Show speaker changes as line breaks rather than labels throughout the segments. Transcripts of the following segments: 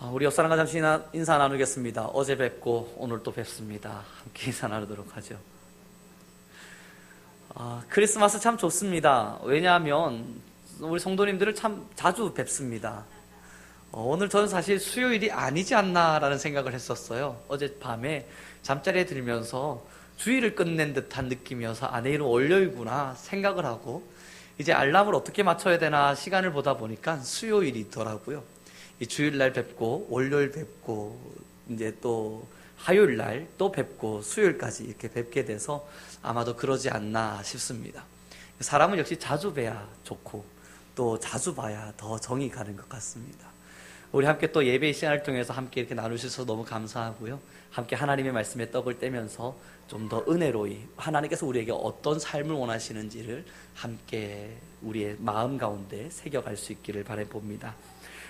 아, 우리 옆사람과 잠시 인사- 나누겠습니다. 어제 뵙고 오늘 또 뵙습니다. 함께 인사 나누도록 하죠. 아, 크리스마스 참 좋습니다. 왜냐하면 우리 성도님들을 참 자주 뵙습니다. 어, 오늘 저는 사실 수요일이 아니지 않나라는 생각을 했었어요. 어제 밤에 잠자리에 들면서 주일을 끝낸 듯한 느낌이어서 아, 내일은 월요일구나 생각을 하고 이제 알람을 어떻게 맞춰야 되나 시간을 보다 보니까 수요일이더라고요. 이 주일날 뵙고 월요일 뵙고 이제 또 화요일 날 또 뵙고 수요일까지 이렇게 뵙게 돼서 아마도 그러지 않나 싶습니다. 사람은 역시 자주 뵈야 좋고 또 자주 봐야 더 정이 가는 것 같습니다. 우리 함께 또 예배 시간을 통해서 함께 이렇게 나누셔서 너무 감사하고요. 함께 하나님의 말씀에 떡을 떼면서 좀 더 은혜로이 하나님께서 우리에게 어떤 삶을 원하시는지를 함께 우리의 마음 가운데 새겨갈 수 있기를 바라봅니다.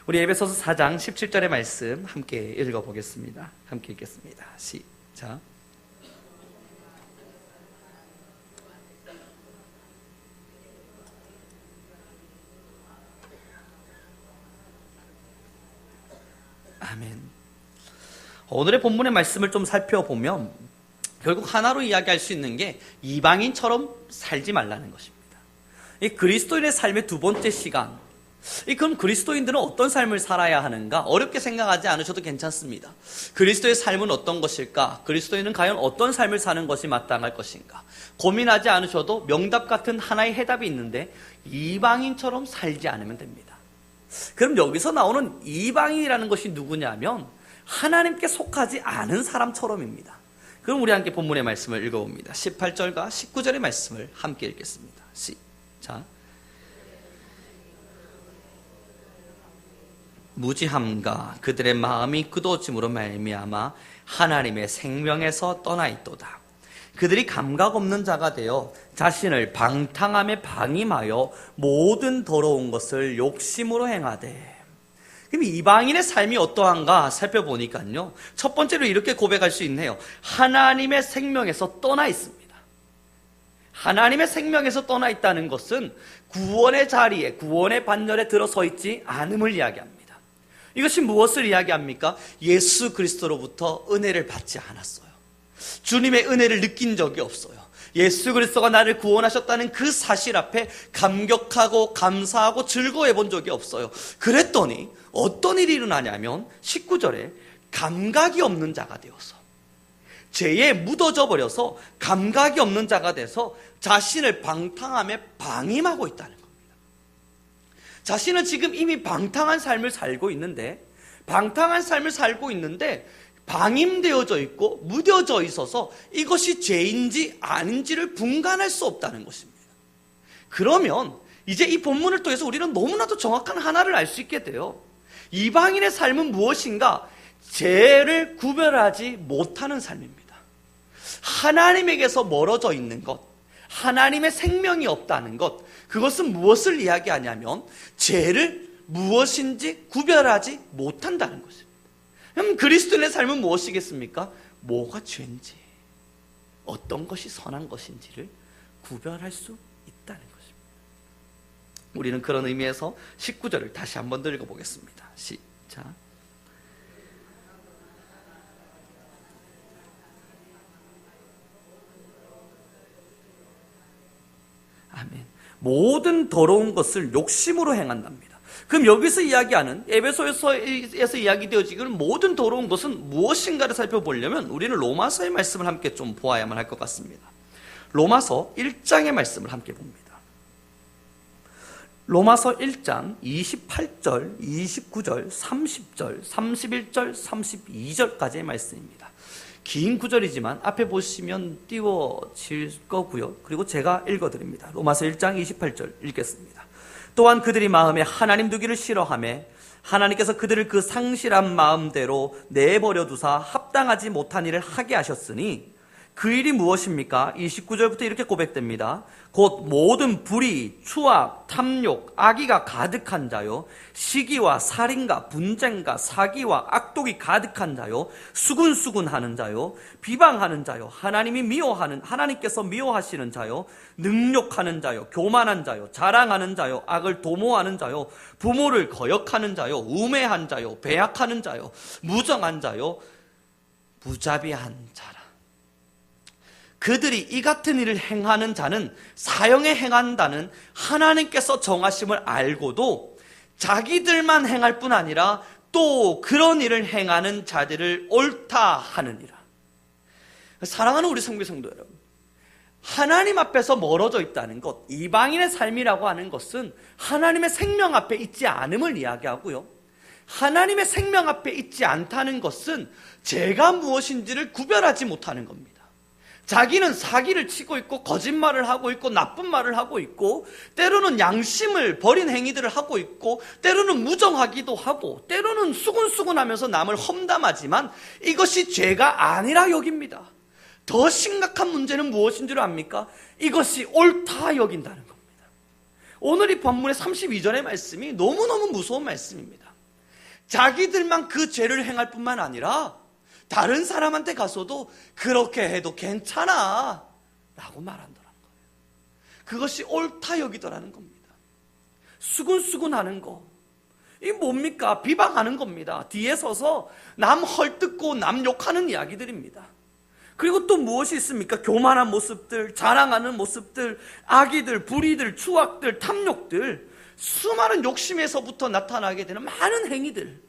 우리 에베소서 4장 17절의 말씀 함께 읽어보겠습니다. 함께 읽겠습니다. 시작. 아멘. 오늘의 본문의 말씀을 좀 살펴보면 결국 하나로 이야기할 수 있는 게 이방인처럼 살지 말라는 것입니다. 이 그리스도인의 삶의 두 번째 시간. 이 그럼 그리스도인들은 어떤 삶을 살아야 하는가? 어렵게 생각하지 않으셔도 괜찮습니다. 그리스도의 삶은 어떤 것일까? 그리스도인은 과연 어떤 삶을 사는 것이 마땅할 것인가? 고민하지 않으셔도 명답 같은 하나의 해답이 있는데 이방인처럼 살지 않으면 됩니다. 그럼 여기서 나오는 이방인이라는 것이 누구냐면 하나님께 속하지 않은 사람처럼입니다. 그럼 우리 함께 본문의 말씀을 읽어봅니다. 18절과 19절의 말씀을 함께 읽겠습니다. 시작. 무지함과 그들의 마음이 굳어짐으로 말미암아 하나님의 생명에서 떠나 있도다. 그들이 감각 없는 자가 되어 자신을 방탕함에 방임하여 모든 더러운 것을 욕심으로 행하되 그럼 이방인의 삶이 어떠한가 살펴보니까요. 첫 번째로 이렇게 고백할 수 있네요. 하나님의 생명에서 떠나 있습니다. 하나님의 생명에서 떠나 있다는 것은 구원의 자리에, 구원의 반열에 들어서 있지 않음을 이야기합니다. 이것이 무엇을 이야기합니까? 예수 그리스도로부터 은혜를 받지 않았어요. 주님의 은혜를 느낀 적이 없어요. 예수 그리스도가 나를 구원하셨다는 그 사실 앞에 감격하고 감사하고 즐거워해 본 적이 없어요. 그랬더니 어떤 일이 일어나냐면 19절에 감각이 없는 자가 되어서 죄에 묻어져 버려서 감각이 없는 자가 돼서 자신을 방탕함에 방임하고 있다는. 자신은 지금 이미 방탕한 삶을 살고 있는데 방탕한 삶을 살고 있는데 방임되어져 있고 무뎌져 있어서 이것이 죄인지 아닌지를 분간할 수 없다는 것입니다. 그러면 이제 이 본문을 통해서 우리는 너무나도 정확한 하나를 알 수 있게 돼요. 이방인의 삶은 무엇인가? 죄를 구별하지 못하는 삶입니다. 하나님에게서 멀어져 있는 것, 하나님의 생명이 없다는 것, 그것은 무엇을 이야기하냐면 죄를 무엇인지 구별하지 못한다는 것입니다. 그럼 그리스도인의 삶은 무엇이겠습니까? 뭐가 죄인지, 어떤 것이 선한 것인지를 구별할 수 있다는 것입니다. 우리는 그런 의미에서 19절을 다시 한번 더 읽어보겠습니다. 시작. 아멘. 모든 더러운 것을 욕심으로 행한답니다. 그럼 여기서 이야기하는 에베소에서 이야기되어지는 모든 더러운 것은 무엇인가를 살펴보려면 우리는 로마서의 말씀을 함께 좀 보아야만 할 것 같습니다. 로마서 1장의 말씀을 함께 봅니다. 로마서 1장 28절, 29절, 30절, 31절, 32절까지의 말씀입니다. 긴 구절이지만 앞에 보시면 띄워질 거고요. 그리고 제가 읽어드립니다. 로마서 1장 28절 읽겠습니다. 또한 그들이 마음에 하나님 두기를 싫어하며 하나님께서 그들을 그 상실한 마음대로 내버려 두사 합당하지 못한 일을 하게 하셨으니 그 일이 무엇입니까? 29절부터 이렇게 고백됩니다. 곧 모든 불의, 추악, 탐욕, 악의가 가득한 자요. 시기와 살인과 분쟁과 사기와 악독이 가득한 자요. 수군수군 하는 자요. 비방하는 자요. 하나님이 미워하는, 하나님께서 미워하시는 자요. 능욕하는 자요. 교만한 자요. 자랑하는 자요. 악을 도모하는 자요. 부모를 거역하는 자요. 우매한 자요. 배약하는 자요. 무정한 자요. 무자비한 자라. 그들이 이 같은 일을 행하는 자는 사형에 행한다는 하나님께서 정하심을 알고도 자기들만 행할 뿐 아니라 또 그런 일을 행하는 자들을 옳다 하느니라. 사랑하는 우리 성교 성도 여러분. 하나님 앞에서 멀어져 있다는 것, 이방인의 삶이라고 하는 것은 하나님의 생명 앞에 있지 않음을 이야기하고요. 하나님의 생명 앞에 있지 않다는 것은 제가 무엇인지를 구별하지 못하는 겁니다. 자기는 사기를 치고 있고 거짓말을 하고 있고 나쁜 말을 하고 있고 때로는 양심을 버린 행위들을 하고 있고 때로는 무정하기도 하고 때로는 수군수군하면서 남을 험담하지만 이것이 죄가 아니라 여깁니다. 더 심각한 문제는 무엇인 줄 압니까? 이것이 옳다 여긴다는 겁니다. 오늘 이 본문의 32절의 말씀이 너무너무 무서운 말씀입니다. 자기들만 그 죄를 행할 뿐만 아니라 다른 사람한테 가서도 그렇게 해도 괜찮아 라고 말한다는 거예요. 그것이 옳다 여기더라는 겁니다. 수군수군 하는 거. 이 뭡니까? 비방하는 겁니다. 뒤에 서서 남 헐뜯고 남 욕하는 이야기들입니다. 그리고 또 무엇이 있습니까? 교만한 모습들, 자랑하는 모습들, 악의들, 불의들, 추악들, 탐욕들, 수많은 욕심에서부터 나타나게 되는 많은 행위들.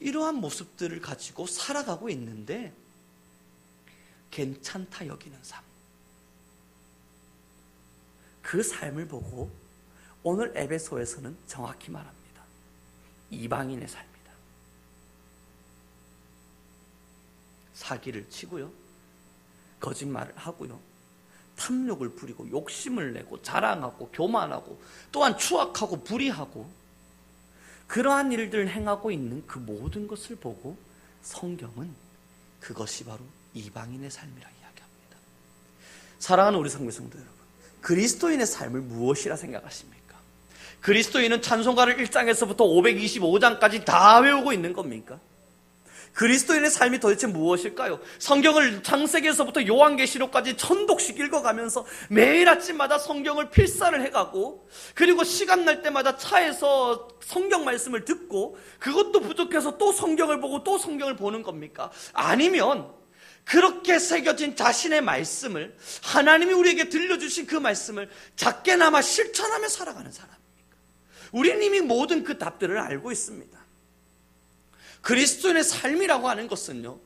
이러한 모습들을 가지고 살아가고 있는데 괜찮다 여기는 삶. 그 삶을 보고 오늘 에베소에서는 정확히 말합니다. 이방인의 삶이다. 사기를 치고요. 거짓말을 하고요. 탐욕을 부리고 욕심을 내고 자랑하고 교만하고 또한 추악하고 불의하고 그러한 일들을 행하고 있는 그 모든 것을 보고 성경은 그것이 바로 이방인의 삶이라 이야기합니다. 사랑하는 우리 성도 성도 여러분, 그리스도인의 삶을 무엇이라 생각하십니까? 그리스도인은 찬송가를 1장에서부터 525장까지 다 외우고 있는 겁니까? 그리스도인의 삶이 도대체 무엇일까요? 성경을 창세기에서부터 요한계시록까지 천독씩 읽어가면서 매일 아침마다 성경을 필사를 해가고 그리고 시간 날 때마다 차에서 성경 말씀을 듣고 그것도 부족해서 또 성경을 보고 또 성경을 보는 겁니까? 아니면 그렇게 새겨진 자신의 말씀을 하나님이 우리에게 들려주신 그 말씀을 작게나마 실천하며 살아가는 사람입니까? 우리는 이미 모든 그 답들을 알고 있습니다. 그리스도인의 삶이라고 하는 것은요.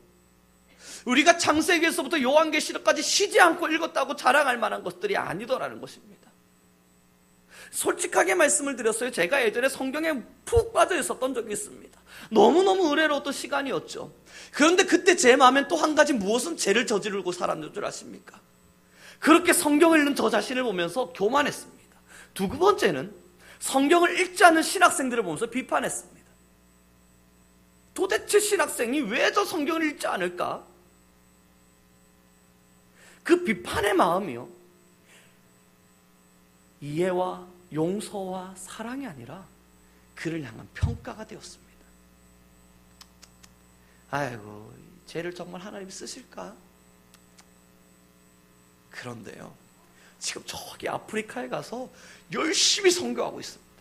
우리가 창세기에서부터 요한계시록까지 쉬지 않고 읽었다고 자랑할 만한 것들이 아니더라는 것입니다. 솔직하게 말씀을 드렸어요. 제가 예전에 성경에 푹 빠져 있었던 적이 있습니다. 너무너무 의뢰로웠던 시간이었죠. 그런데 그때 제 마음엔 또 한 가지 무엇은 죄를 저지르고 살았는 줄 아십니까? 그렇게 성경을 읽는 저 자신을 보면서 교만했습니다. 두 번째는 성경을 읽지 않는 신학생들을 보면서 비판했습니다. 도대체 신학생이 왜 저 성경을 읽지 않을까? 그 비판의 마음이요. 이해와 용서와 사랑이 아니라 그를 향한 평가가 되었습니다. 아이고, 죄를 정말 하나님 쓰실까? 그런데요. 지금 저기 아프리카에 가서 열심히 선교하고 있습니다.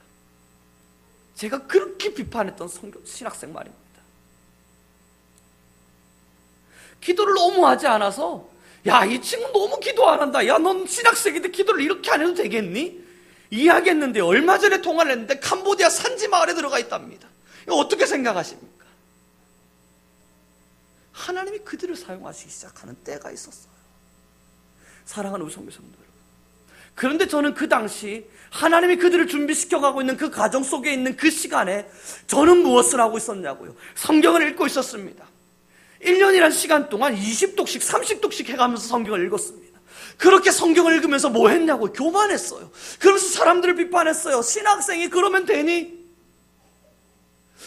제가 그렇게 비판했던 선교, 신학생 말입니다. 기도를 너무 하지 않아서 야, 이 친구 너무 기도 안 한다. 야, 넌 신학생인데 기도를 이렇게 안 해도 되겠니? 이야기했는데 얼마 전에 통화를 했는데 캄보디아 산지 마을에 들어가 있답니다. 어떻게 생각하십니까? 하나님이 그들을 사용하시기 시작하는 때가 있었어요. 사랑하는 우리 성도 여러분. 그런데 저는 그 당시 하나님이 그들을 준비시켜 가고 있는 그 가정 속에 있는 그 시간에 저는 무엇을 하고 있었냐고요. 성경을 읽고 있었습니다. 1년이란 시간 동안 20독씩, 30독씩 해가면서 성경을 읽었습니다. 그렇게 성경을 읽으면서 뭐 했냐고 교만했어요. 그러면서 사람들을 비판했어요. 신학생이 그러면 되니?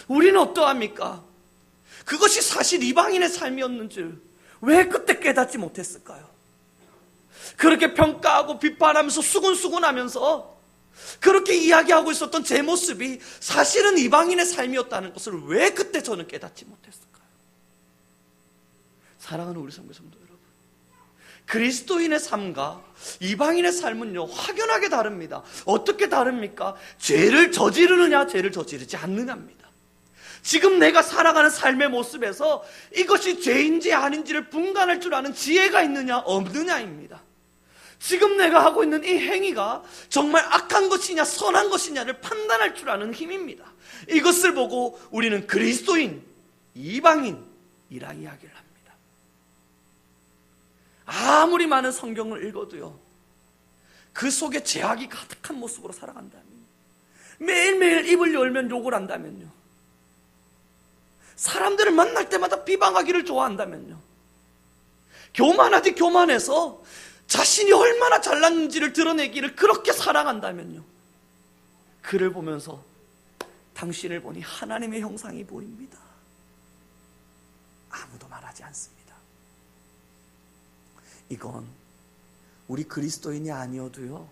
우리는 어떠합니까? 그것이 사실 이방인의 삶이었는지 왜 그때 깨닫지 못했을까요? 그렇게 평가하고 비판하면서 수군수군하면서 그렇게 이야기하고 있었던 제 모습이 사실은 이방인의 삶이었다는 것을 왜 그때 저는 깨닫지 못했을까요? 사랑하는 우리 성교 성도 여러분. 그리스도인의 삶과 이방인의 삶은요, 확연하게 다릅니다. 어떻게 다릅니까? 죄를 저지르느냐, 죄를 저지르지 않느냐입니다. 지금 내가 살아가는 삶의 모습에서 이것이 죄인지 아닌지를 분간할 줄 아는 지혜가 있느냐, 없느냐입니다. 지금 내가 하고 있는 이 행위가 정말 악한 것이냐, 선한 것이냐를 판단할 줄 아는 힘입니다. 이것을 보고 우리는 그리스도인, 이방인이라 이야기를 합니다. 아무리 많은 성경을 읽어도요, 그 속에 죄악이 가득한 모습으로 살아간다면, 매일매일 입을 열면 욕을 한다면요, 사람들을 만날 때마다 비방하기를 좋아한다면요, 교만하디 교만해서 자신이 얼마나 잘났는지를 드러내기를 그렇게 사랑한다면요, 그를 보면서 당신을 보니 하나님의 형상이 보입니다. 아무도 말하지 않습니다. 이건 우리 그리스도인이 아니어도요.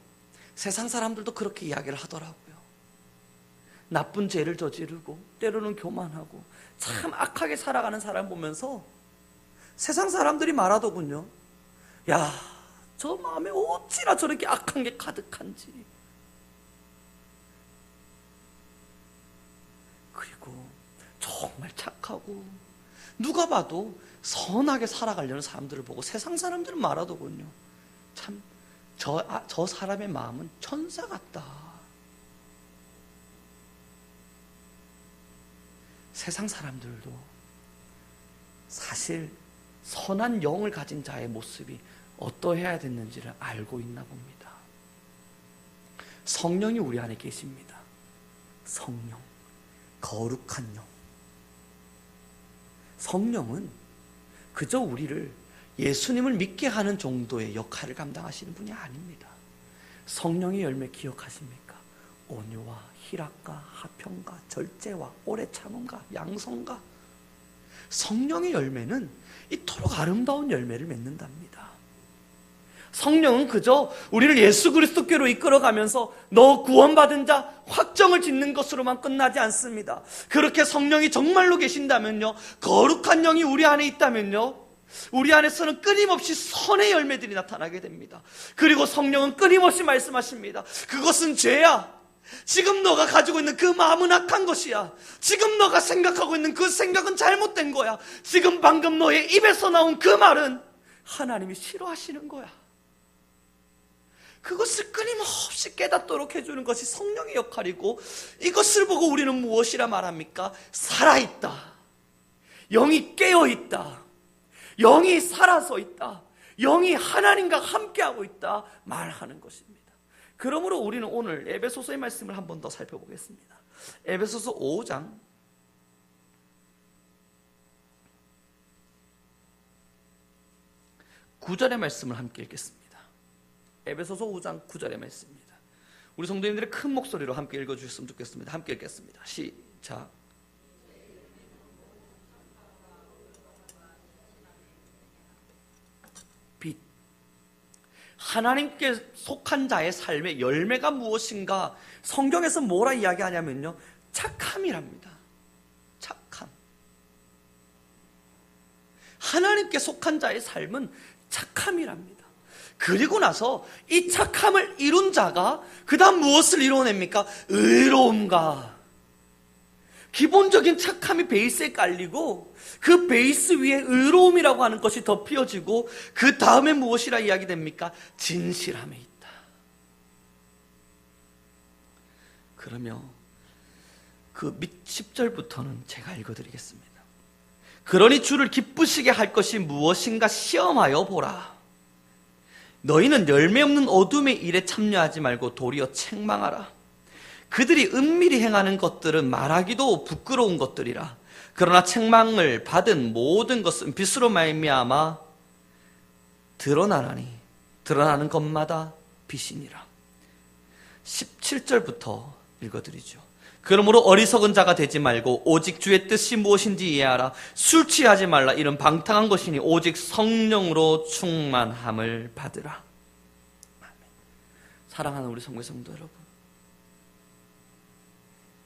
세상 사람들도 그렇게 이야기를 하더라고요. 나쁜 죄를 저지르고 때로는 교만하고 참 악하게 살아가는 사람 보면서 세상 사람들이 말하더군요. 야, 저 마음에 어찌나 저렇게 악한 게 가득한지. 그리고 정말 착하고 누가 봐도 선하게 살아가려는 사람들을 보고 세상 사람들은 말하더군요. 참, 저, 아, 저 사람의 마음은 천사 같다. 세상 사람들도 사실 선한 영을 가진 자의 모습이 어떠해야 됐는지를 알고 있나 봅니다. 성령이 우리 안에 계십니다. 성령, 거룩한 영. 성령은 그저 우리를 예수님을 믿게 하는 정도의 역할을 감당하시는 분이 아닙니다. 성령의 열매 기억하십니까? 온유와 희락과 화평과 절제와 오래 참음과 양성과 성령의 열매는 이토록 아름다운 열매를 맺는답니다. 성령은 그저 우리를 예수 그리스도께로 이끌어가면서 너 구원받은 자 확정을 짓는 것으로만 끝나지 않습니다. 그렇게 성령이 정말로 계신다면요. 거룩한 영이 우리 안에 있다면요. 우리 안에서는 끊임없이 선의 열매들이 나타나게 됩니다. 그리고 성령은 끊임없이 말씀하십니다. 그것은 죄야. 지금 너가 가지고 있는 그 마음은 악한 것이야. 지금 너가 생각하고 있는 그 생각은 잘못된 거야. 지금 방금 너의 입에서 나온 그 말은 하나님이 싫어하시는 거야. 그것을 끊임없이 깨닫도록 해주는 것이 성령의 역할이고 이것을 보고 우리는 무엇이라 말합니까? 살아있다. 영이 깨어있다. 영이 살아서 있다. 영이 하나님과 함께하고 있다. 말하는 것입니다. 그러므로 우리는 오늘 에베소서의 말씀을 한 번 더 살펴보겠습니다. 에베소서 5장 9절의 말씀을 함께 읽겠습니다. 에베소서 5장 9절의 말씀입니다. 우리 성도님들의 큰 목소리로 함께 읽어주셨으면 좋겠습니다. 함께 읽겠습니다. 시작. 빛. 하나님께 속한 자의 삶의 열매가 무엇인가? 성경에서 뭐라 이야기하냐면요. 착함이랍니다. 착함. 하나님께 속한 자의 삶은 착함이랍니다. 그리고 나서 이 착함을 이룬 자가 그 다음 무엇을 이루어냅니까? 의로움과 기본적인 착함이 베이스에 깔리고 그 베이스 위에 의로움이라고 하는 것이 덮여지고 그 다음에 무엇이라 이야기됩니까? 진실함에 있다. 그러면 그밑 10절부터는 제가 읽어드리겠습니다. 그러니 주를 기쁘시게 할 것이 무엇인가 시험하여 보라. 너희는 열매 없는 어둠의 일에 참여하지 말고 도리어 책망하라. 그들이 은밀히 행하는 것들은 말하기도 부끄러운 것들이라. 그러나 책망을 받은 모든 것은 빛으로 말미암아 드러나나니 드러나는 것마다 빛이니라. 17절부터 읽어드리죠. 그러므로 어리석은 자가 되지 말고 오직 주의 뜻이 무엇인지 이해하라. 술 취하지 말라. 이런 방탕한 것이니 오직 성령으로 충만함을 받으라. 사랑하는 우리 성교 성도 여러분.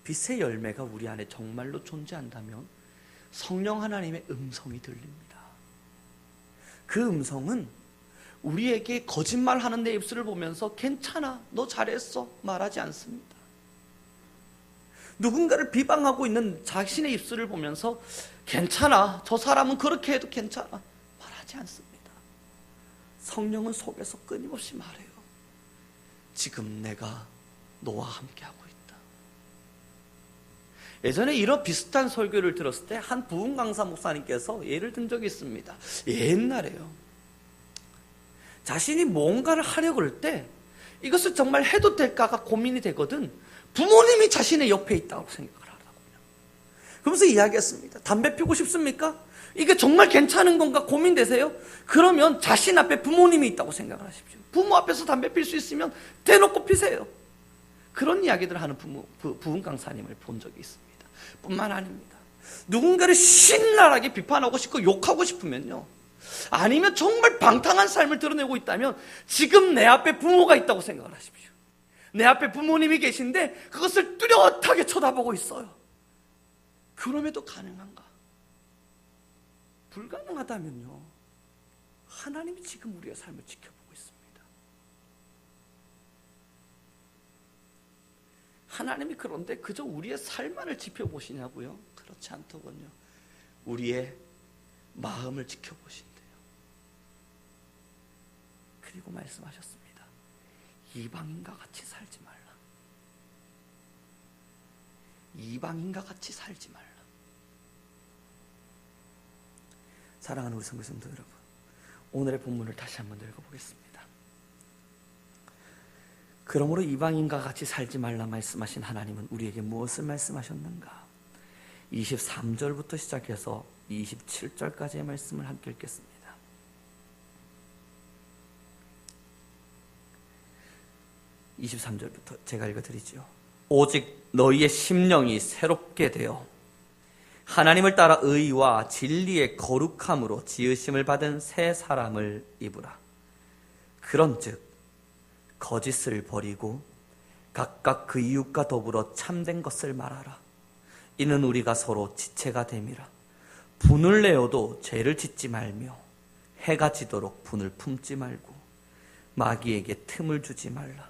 빛의 열매가 우리 안에 정말로 존재한다면 성령 하나님의 음성이 들립니다. 그 음성은 우리에게 거짓말 하는 내 입술을 보면서 괜찮아, 너 잘했어 말하지 않습니다. 누군가를 비방하고 있는 자신의 입술을 보면서 괜찮아, 저 사람은 그렇게 해도 괜찮아 말하지 않습니다. 성령은 속에서 끊임없이 말해요. 지금 내가 너와 함께하고 있다. 예전에 이런 비슷한 설교를 들었을 때 한 부흥 강사 목사님께서 예를 든 적이 있습니다. 옛날에요. 자신이 뭔가를 하려고 그럴 때 이것을 정말 해도 될까가 고민이 되거든. 부모님이 자신의 옆에 있다고 생각을 하더라고요. 그러면서 이야기했습니다. 담배 피우고 싶습니까? 이게 정말 괜찮은 건가 고민되세요? 그러면 자신 앞에 부모님이 있다고 생각을 하십시오. 부모 앞에서 담배 필 수 있으면 대놓고 피세요. 그런 이야기들을 하는 부모, 부, 부흥 강사님을 본 적이 있습니다. 뿐만 아닙니다. 누군가를 신랄하게 비판하고 싶고 욕하고 싶으면요. 아니면 정말 방탕한 삶을 드러내고 있다면 지금 내 앞에 부모가 있다고 생각을 하십시오. 내 앞에 부모님이 계신데 그것을 뚜렷하게 쳐다보고 있어요. 그럼에도 가능한가? 불가능하다면요. 하나님이 지금 우리의 삶을 지켜보고 있습니다. 하나님이 그런데 그저 우리의 삶만을 지켜보시냐고요? 그렇지 않더군요. 우리의 마음을 지켜보신대요. 그리고 말씀하셨습니다. 이방인과 같이 살지 말라. 이방인과 같이 살지 말라. 사랑하는 우리 성교성도 여러분, 오늘의 본문을 다시 한번 읽어보겠습니다. 그러므로 이방인과 같이 살지 말라 말씀하신 하나님은 우리에게 무엇을 말씀하셨는가? 23절부터 시작해서 27절까지의 말씀을 함께 읽겠습니다. 23절부터 제가 읽어드리죠. 오직 너희의 심령이 새롭게 되어 하나님을 따라 의와 진리의 거룩함으로 지으심을 받은 새 사람을 입으라. 그런즉 거짓을 버리고 각각 그 이웃과 더불어 참된 것을 말하라. 이는 우리가 서로 지체가 됨이라. 분을 내어도 죄를 짓지 말며 해가 지도록 분을 품지 말고 마귀에게 틈을 주지 말라.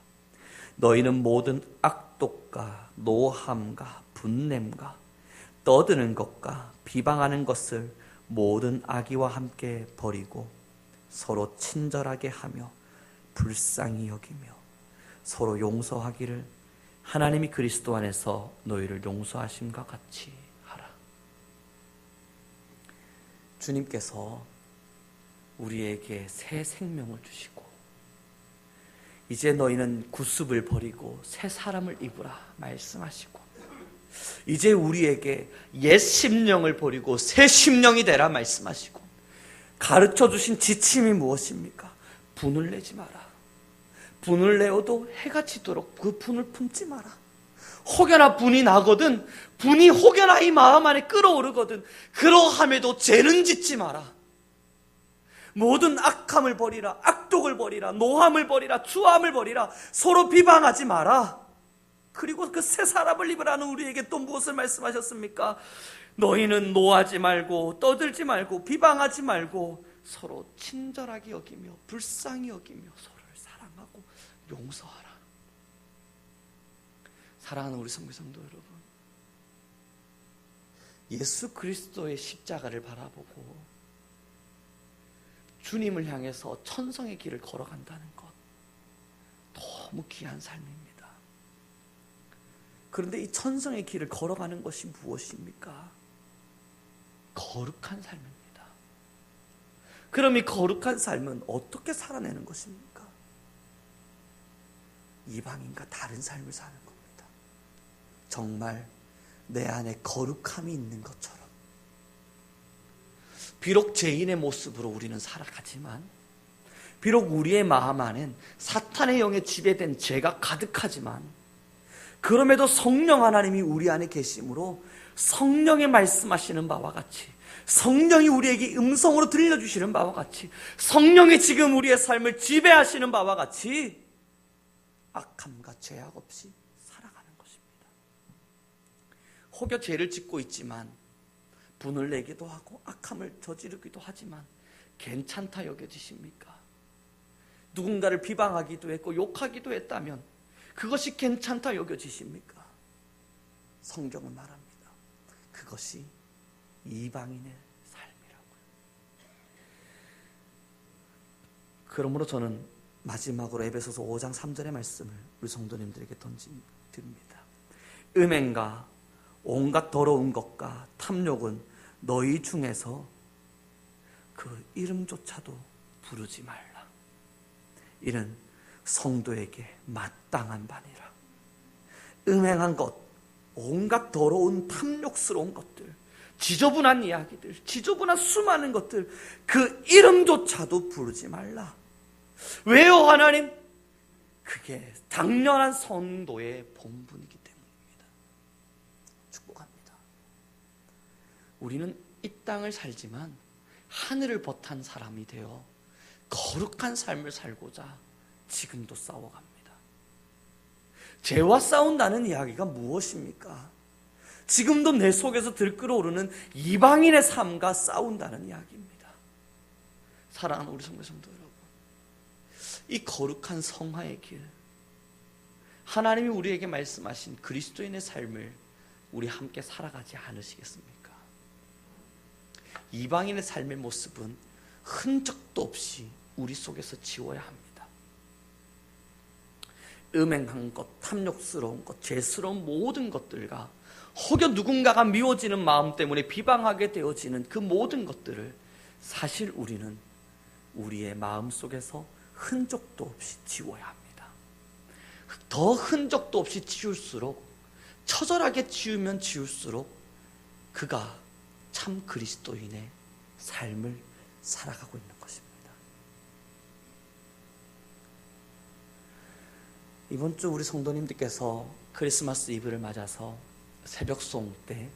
너희는 모든 악독과 노함과 분냄과 떠드는 것과 비방하는 것을 모든 악의와 함께 버리고 서로 친절하게 하며 불쌍히 여기며 서로 용서하기를 하나님이 그리스도 안에서 너희를 용서하심과 같이 하라. 주님께서 우리에게 새 생명을 주시고 이제 너희는 구습을 버리고 새 사람을 입으라 말씀하시고 이제 우리에게 옛 심령을 버리고 새 심령이 되라 말씀하시고 가르쳐 주신 지침이 무엇입니까? 분을 내지 마라. 분을 내어도 해가 지도록 그 분을 품지 마라. 혹여나 분이 나거든 분이 혹여나 이 마음 안에 끓어오르거든 그러함에도 죄는 짓지 마라. 모든 악함을 버리라, 악독을 버리라, 노함을 버리라, 추함을 버리라, 서로 비방하지 마라. 그리고 그 새 사람을 입으라는 우리에게 또 무엇을 말씀하셨습니까? 너희는 노하지 말고 떠들지 말고 비방하지 말고 서로 친절하게 여기며 불쌍히 여기며 서로를 사랑하고 용서하라. 사랑하는 우리 성교성도 여러분, 예수 그리스도의 십자가를 바라보고 주님을 향해서 천성의 길을 걸어간다는 것 너무 귀한 삶입니다. 그런데 이 천성의 길을 걸어가는 것이 무엇입니까? 거룩한 삶입니다. 그럼 이 거룩한 삶은 어떻게 살아내는 것입니까? 이방인과 다른 삶을 사는 겁니다. 정말 내 안에 거룩함이 있는 것처럼. 비록 죄인의 모습으로 우리는 살아가지만, 비록 우리의 마음 안엔 사탄의 영에 지배된 죄가 가득하지만, 그럼에도 성령 하나님이 우리 안에 계심으로 성령의 말씀하시는 바와 같이 성령이 우리에게 음성으로 들려주시는 바와 같이 성령이 지금 우리의 삶을 지배하시는 바와 같이 악함과 죄악 없이 살아가는 것입니다. 혹여 죄를 짓고 있지만 분을 내기도 하고 악함을 저지르기도 하지만 괜찮다 여겨지십니까? 누군가를 비방하기도 했고 욕하기도 했다면 그것이 괜찮다 여겨지십니까? 성경은 말합니다. 그것이 이방인의 삶이라고요. 그러므로 저는 마지막으로 에베소서 5장 3절의 말씀을 우리 성도님들에게 던집니다. 음행과 온갖 더러운 것과 탐욕은 너희 중에서 그 이름조차도 부르지 말라. 이는 성도에게 마땅한 바니라. 음행한 것, 온갖 더러운 탐욕스러운 것들, 지저분한 이야기들, 지저분한 수많은 것들, 그 이름조차도 부르지 말라. 왜요, 하나님? 그게 당연한 성도의 본분이기 때문입니다. 축복합니다. 우리는 이 땅을 살지만 하늘을 버탄 사람이 되어 거룩한 삶을 살고자 지금도 싸워갑니다. 죄와 싸운다는 이야기가 무엇입니까? 지금도 내 속에서 들끓어오르는 이방인의 삶과 싸운다는 이야기입니다. 사랑하는 우리 성도 여러분, 이 거룩한 성화의 길, 하나님이 우리에게 말씀하신 그리스도인의 삶을 우리 함께 살아가지 않으시겠습니까? 이방인의 삶의 모습은 흔적도 없이 우리 속에서 지워야 합니다. 음행한 것, 탐욕스러운 것, 죄스러운 모든 것들과 혹여 누군가가 미워지는 마음 때문에 비방하게 되어지는 그 모든 것들을 사실 우리는 우리의 마음 속에서 흔적도 없이 지워야 합니다. 더 흔적도 없이 지울수록 처절하게 지우면 지울수록 그가 참 그리스도인의 삶을 살아가고 있는 것입니다. 이번 주 우리 성도님들께서 크리스마스 이브를 맞아서 새벽송 때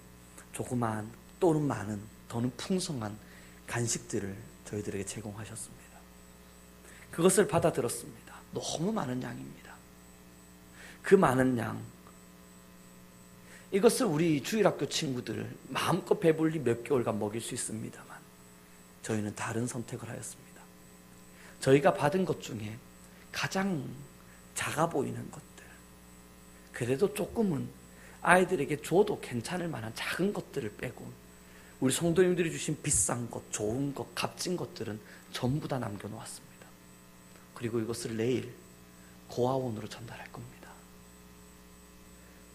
조그만 또는 많은 더는 풍성한 간식들을 저희들에게 제공하셨습니다. 그것을 받아들었습니다. 너무 많은 양입니다. 그 많은 양 이것을 우리 주일학교 친구들 마음껏 배불리 몇 개월간 먹일 수 있습니다만 저희는 다른 선택을 하였습니다. 저희가 받은 것 중에 가장 작아 보이는 것들. 그래도 조금은 아이들에게 줘도 괜찮을 만한 작은 것들을 빼고 우리 성도님들이 주신 비싼 것, 좋은 것, 값진 것들은 전부 다 남겨놓았습니다. 그리고 이것을 내일 고아원으로 전달할 겁니다.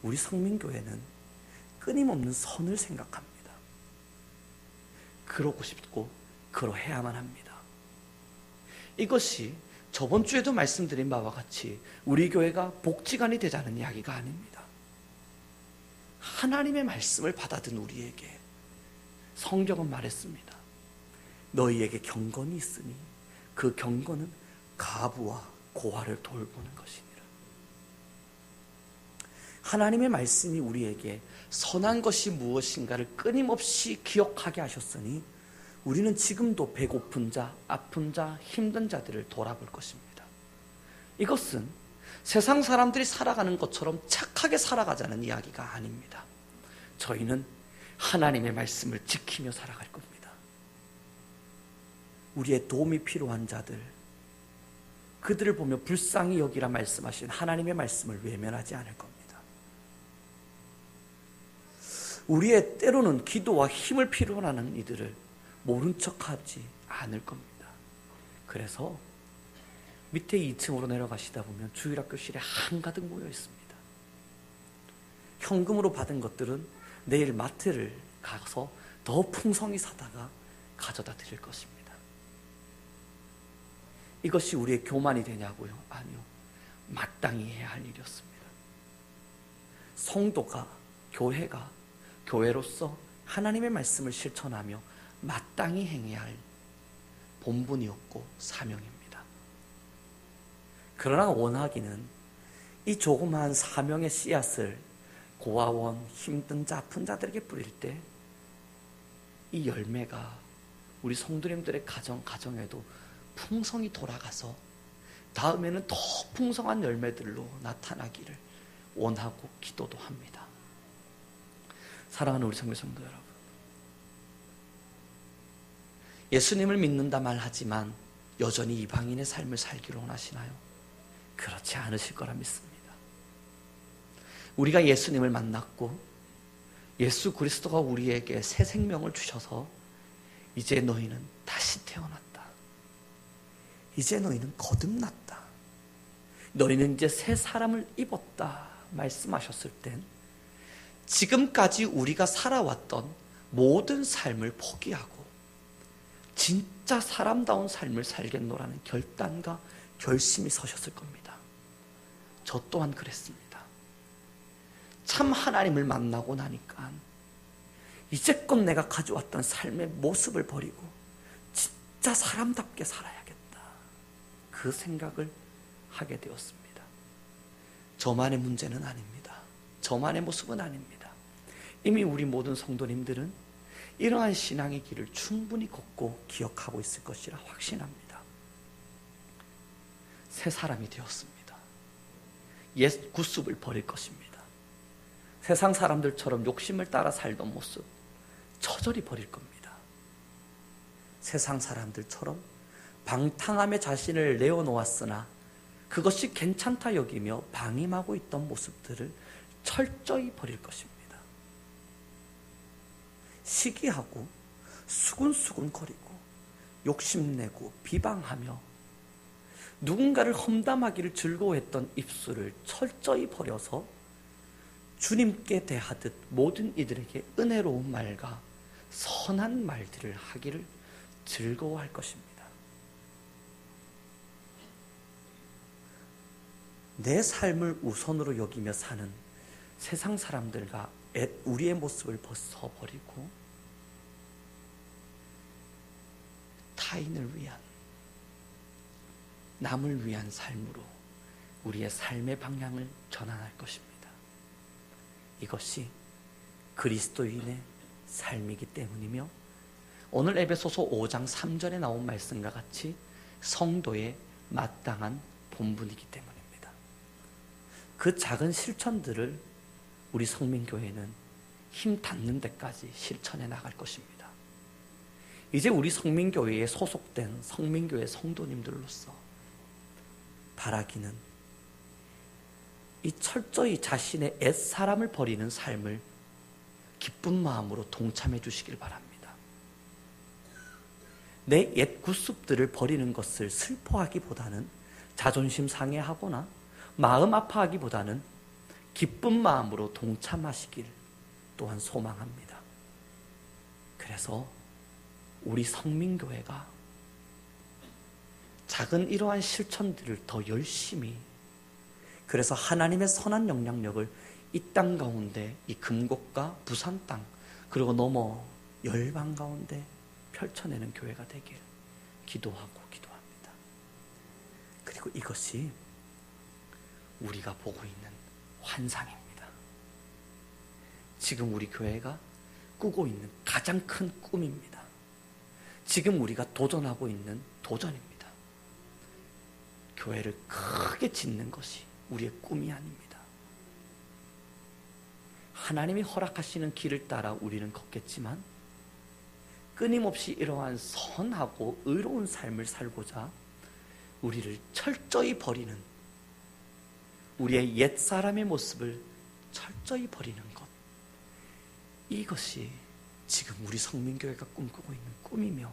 우리 성민교회는 끊임없는 선을 생각합니다. 그러고 싶고 그러해야만 합니다. 이것이 저번 주에도 말씀드린 바와 같이 우리 교회가 복지관이 되자는 이야기가 아닙니다. 하나님의 말씀을 받아든 우리에게 성경은 말했습니다. 너희에게 경건이 있으니 그 경건은 가부와 고아를 돌보는 것이니라. 하나님의 말씀이 우리에게 선한 것이 무엇인가를 끊임없이 기억하게 하셨으니 우리는 지금도 배고픈 자, 아픈 자, 힘든 자들을 돌아볼 것입니다. 이것은 세상 사람들이 살아가는 것처럼 착하게 살아가자는 이야기가 아닙니다. 저희는 하나님의 말씀을 지키며 살아갈 겁니다. 우리의 도움이 필요한 자들, 그들을 보며 불쌍히 여기라 말씀하신 하나님의 말씀을 외면하지 않을 겁니다. 우리의 때로는 기도와 힘을 필요로 하는 이들을 모른 척하지 않을 겁니다. 그래서 밑에 2층으로 내려가시다 보면 주일학 교실에 한가득 모여 있습니다. 현금으로 받은 것들은 내일 마트를 가서 더 풍성히 사다가 가져다 드릴 것입니다. 이것이 우리의 교만이 되냐고요? 아니요. 마땅히 해야 할 일이었습니다. 성도가, 교회가, 교회로서 하나님의 말씀을 실천하며 마땅히 행해야 할 본분이었고 사명입니다. 그러나 원하기는 이 조그마한 사명의 씨앗을 고아원, 힘든 자, 아픈 자들에게 뿌릴 때 이 열매가 우리 성도님들의 가정, 가정에도 풍성히 돌아가서 다음에는 더 풍성한 열매들로 나타나기를 원하고 기도도 합니다. 사랑하는 우리 성도 성도 여러분. 예수님을 믿는다 말하지만 여전히 이방인의 삶을 살기를 원하시나요? 그렇지 않으실 거라 믿습니다. 우리가 예수님을 만났고 예수 그리스도가 우리에게 새 생명을 주셔서 이제 너희는 다시 태어났다. 이제 너희는 거듭났다. 너희는 이제 새 사람을 입었다. 말씀하셨을 땐 지금까지 우리가 살아왔던 모든 삶을 포기하고 진짜 사람다운 삶을 살겠노라는 결단과 결심이 서셨을 겁니다. 저 또한 그랬습니다. 참 하나님을 만나고 나니까 이제껏 내가 가져왔던 삶의 모습을 버리고 진짜 사람답게 살아야겠다. 그 생각을 하게 되었습니다. 저만의 문제는 아닙니다. 저만의 모습은 아닙니다. 이미 우리 모든 성도님들은 이러한 신앙의 길을 충분히 걷고 기억하고 있을 것이라 확신합니다. 새 사람이 되었습니다. 옛 구습을 버릴 것입니다. 세상 사람들처럼 욕심을 따라 살던 모습 처절히 버릴 겁니다. 세상 사람들처럼 방탕함에 자신을 내어놓았으나 그것이 괜찮다 여기며 방임하고 있던 모습들을 철저히 버릴 것입니다. 시기하고 수군수군 거리고 욕심내고 비방하며 누군가를 험담하기를 즐거워했던 입술을 철저히 버려서 주님께 대하듯 모든 이들에게 은혜로운 말과 선한 말들을 하기를 즐거워할 것입니다. 내 삶을 우선으로 여기며 사는 세상 사람들과 우리의 모습을 벗어버리고 타인을 위한 남을 위한 삶으로 우리의 삶의 방향을 전환할 것입니다. 이것이 그리스도인의 삶이기 때문이며 오늘 에베소서 5장 3절에 나온 말씀과 같이 성도의 마땅한 본분이기 때문입니다. 그 작은 실천들을 우리 성민교회는 힘 닿는 데까지 실천해 나갈 것입니다. 이제 우리 성민교회에 소속된 성민교회 성도님들로서 바라기는 이 철저히 자신의 옛 사람을 버리는 삶을 기쁜 마음으로 동참해 주시길 바랍니다. 내 옛 구습들을 버리는 것을 슬퍼하기보다는 자존심 상해하거나 마음 아파하기보다는 기쁜 마음으로 동참하시길 또한 소망합니다. 그래서 우리 성민교회가 작은 이러한 실천들을 더 열심히 그래서 하나님의 선한 영향력을 이 땅 가운데 이 금곡과 부산 땅 그리고 넘어 열방 가운데 펼쳐내는 교회가 되길 기도하고 기도합니다. 그리고 이것이 우리가 보고 있는 환상입니다. 지금 우리 교회가 꾸고 있는 가장 큰 꿈입니다. 지금 우리가 도전하고 있는 도전입니다. 교회를 크게 짓는 것이 우리의 꿈이 아닙니다. 하나님이 허락하시는 길을 따라 우리는 걷겠지만 끊임없이 이러한 선하고 의로운 삶을 살고자 우리를 철저히 버리는 우리의 옛 사람의 모습을 철저히 버리는 것. 이것이 지금 우리 성민교회가 꿈꾸고 있는 꿈이며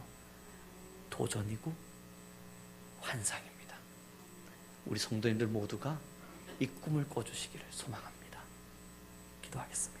도전이고 환상입니다. 우리 성도님들 모두가 이 꿈을 꿔주시기를 소망합니다. 기도하겠습니다.